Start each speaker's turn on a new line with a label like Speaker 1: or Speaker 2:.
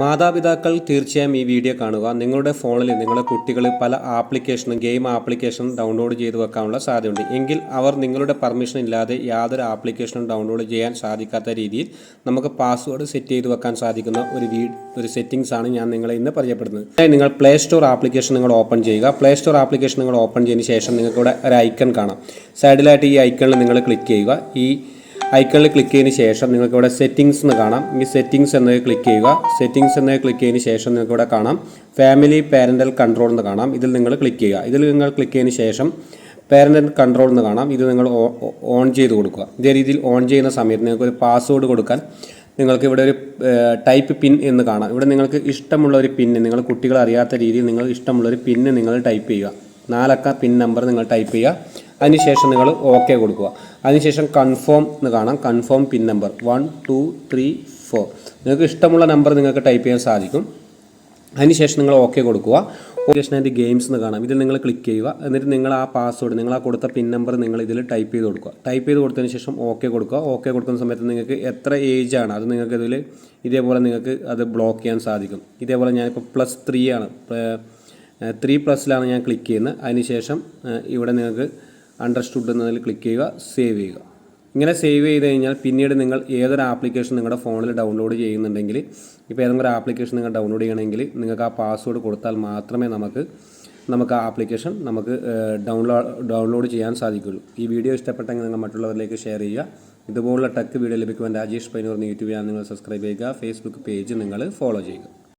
Speaker 1: മാതാപിതാക്കൾ തീർച്ചയായും ഈ വീഡിയോ കാണുക. നിങ്ങളുടെ ഫോണിൽ നിങ്ങളുടെ കുട്ടികൾ പല ആപ്ലിക്കേഷനും ഗെയിം ആപ്ലിക്കേഷനും ഡൗൺലോഡ് ചെയ്ത് വെക്കാനുള്ള സാധ്യതയുണ്ട്. എങ്കിൽ അവർ നിങ്ങളുടെ പെർമിഷൻ ഇല്ലാതെ യാതൊരു ആപ്ലിക്കേഷനും ഡൗൺലോഡ് ചെയ്യാൻ സാധിക്കാത്ത രീതിയിൽ നമുക്ക് പാസ്വേഡ് സെറ്റ് ചെയ്ത് വെക്കാൻ സാധിക്കുന്ന ഒരു വീ ഒരു സെറ്റിംഗ്സ് ആണ് ഞാൻ നിങ്ങളെ ഇന്ന് പരിചയപ്പെടുന്നത് നിങ്ങൾ പ്ലേ സ്റ്റോർ ആപ്ലിക്കേഷൻ നിങ്ങൾ ഓപ്പൺ ചെയ്യുക. പ്ലേ സ്റ്റോർ ആപ്ലിക്കേഷൻ നിങ്ങൾ ഓപ്പൺ ചെയ്തതിന് ശേഷം നിങ്ങൾക്ക് ഇവിടെ ഒരു ഐക്കൺ കാണാം. സൈഡിലായിട്ട് ഈ ഐക്കണിൽ നിങ്ങൾ ക്ലിക്ക് ചെയ്യുക. ഈ ഐക്കണിൽ ക്ലിക്ക് ചെയ്തതിന് ശേഷം നിങ്ങൾക്ക് ഇവിടെ സെറ്റിംഗ്സ് എന്ന് കാണാം. ഈ സെറ്റിംഗ്സ് എന്നത് ക്ലിക്ക് ചെയ്യുക. സെറ്റിംഗ്സ് എന്നത് ക്ലിക്ക് ചെയ്തതിന് ശേഷം നിങ്ങൾക്ക് ഇവിടെ കാണാം. ഫാമിലി പാരന്റൽ കൺട്രോൾ എന്ന് കാണാം. ഇതിൽ നിങ്ങൾ ക്ലിക്ക് ചെയ്യുക. ഇതിൽ നിങ്ങൾ ക്ലിക്ക് ചെയ്തതിന് ശേഷം പാരന്റൽ കൺട്രോൾ എന്ന് കാണാം. ഇത് നിങ്ങൾ ഓൺ ചെയ്ത് കൊടുക്കുക. ഇതേ രീതിയിൽ ഓൺ ചെയ്യുന്ന സമയത്ത് നിങ്ങൾക്ക് ഒരു പാസ്വേഡ് കൊടുക്കാൻ നിങ്ങൾക്ക് ഇവിടെ ഒരു ടൈപ്പ് പിൻ എന്ന് കാണാം. ഇവിടെ നിങ്ങൾക്ക് ഇഷ്ടമുള്ള ഒരു പിന്ന് നിങ്ങൾ കുട്ടികൾ അറിയാത്ത രീതിയിൽ നിങ്ങൾ ഇഷ്ടമുള്ള ഒരു പിന്ന് നിങ്ങൾ ടൈപ്പ് ചെയ്യുക. നാലക്ക പിൻ നമ്പർ നിങ്ങൾ ടൈപ്പ് ചെയ്യുക. അതിനുശേഷം നിങ്ങൾ ഓക്കെ കൊടുക്കുക. അതിനുശേഷം കൺഫേം എന്ന് കാണാം. Confirm pin number one two three four നിങ്ങൾക്ക് ഇഷ്ടമുള്ള നമ്പർ നിങ്ങൾക്ക് ടൈപ്പ് ചെയ്യാൻ സാധിക്കും. അതിനുശേഷം നിങ്ങൾ ഓക്കെ കൊടുക്കുക. ഓക്കേഷൻ ആൻഡ് ഗെയിംസ് എന്ന് കാണാം. ഇതിൽ നിങ്ങൾ ക്ലിക്ക് ചെയ്യുക. എന്നിട്ട് നിങ്ങൾ ആ പാസ്വേഡ് നിങ്ങൾ ആ കൊടുത്ത പിൻ നമ്പർ നിങ്ങൾ ഇതിൽ ടൈപ്പ് ചെയ്ത് കൊടുക്കുക. ടൈപ്പ് ചെയ്ത് കൊടുത്തതിന് ശേഷം ഓക്കെ കൊടുക്കുക. ഓക്കെ കൊടുക്കുന്ന സമയത്ത് നിങ്ങൾക്ക് എത്ര ഏജ് ആണ് അത് നിങ്ങൾക്ക് ഇതിൽ ഇതേപോലെ നിങ്ങൾക്ക് അത് ബ്ലോക്ക് ചെയ്യാൻ സാധിക്കും. ഇതേപോലെ ഞാനിപ്പോൾ പ്ലസ് ത്രീ ആണ്. ത്രീ പ്ലസ്സിലാണ് ഞാൻ ക്ലിക്ക് ചെയ്യുന്നത്. അതിനുശേഷം ഇവിടെ നിങ്ങൾക്ക് അണ്ടർസ്റ്റുഡ് എന്നതിൽ ക്ലിക്ക് ചെയ്യുക സേവ് ചെയ്യുക. ഇങ്ങനെ സേവ് ചെയ്ത് കഴിഞ്ഞാൽ പിന്നീട് നിങ്ങൾ ഏതൊരു ആപ്ലിക്കേഷൻ നിങ്ങളുടെ ഫോണിൽ ഡൗൺലോഡ് ചെയ്യുന്നുണ്ടെങ്കിൽ ഇപ്പോൾ ഏതെങ്കിലും ഒരു ആപ്ലിക്കേഷൻ നിങ്ങൾ ഡൗൺലോഡ് ചെയ്യണമെങ്കിൽ നിങ്ങൾക്ക് ആ പാസ്വേഡ് കൊടുത്താൽ മാത്രമേ നമുക്ക് നമുക്ക് ആ ആപ്ലിക്കേഷൻ നമുക്ക് ഡൗൺലോഡ് ഡൗൺലോഡ് ചെയ്യാൻ സാധിക്കുള്ളൂ. ഈ വീഡിയോ ഇഷ്ടപ്പെട്ടെങ്കിൽ നിങ്ങൾ മറ്റുള്ളവരിലേക്ക് ഷെയർ ചെയ്യുക. ഇതുപോലുള്ള ടെക് വീഡിയോ ലഭിക്കുവാൻ രാജേഷ് പൈനൂർ യൂട്യൂബ് ചാനൽ നിങ്ങൾ സബ്സ്ക്രൈബ് ചെയ്യുക. ഫേസ്ബുക്ക് പേജ് നിങ്ങൾ ഫോളോ ചെയ്യുക.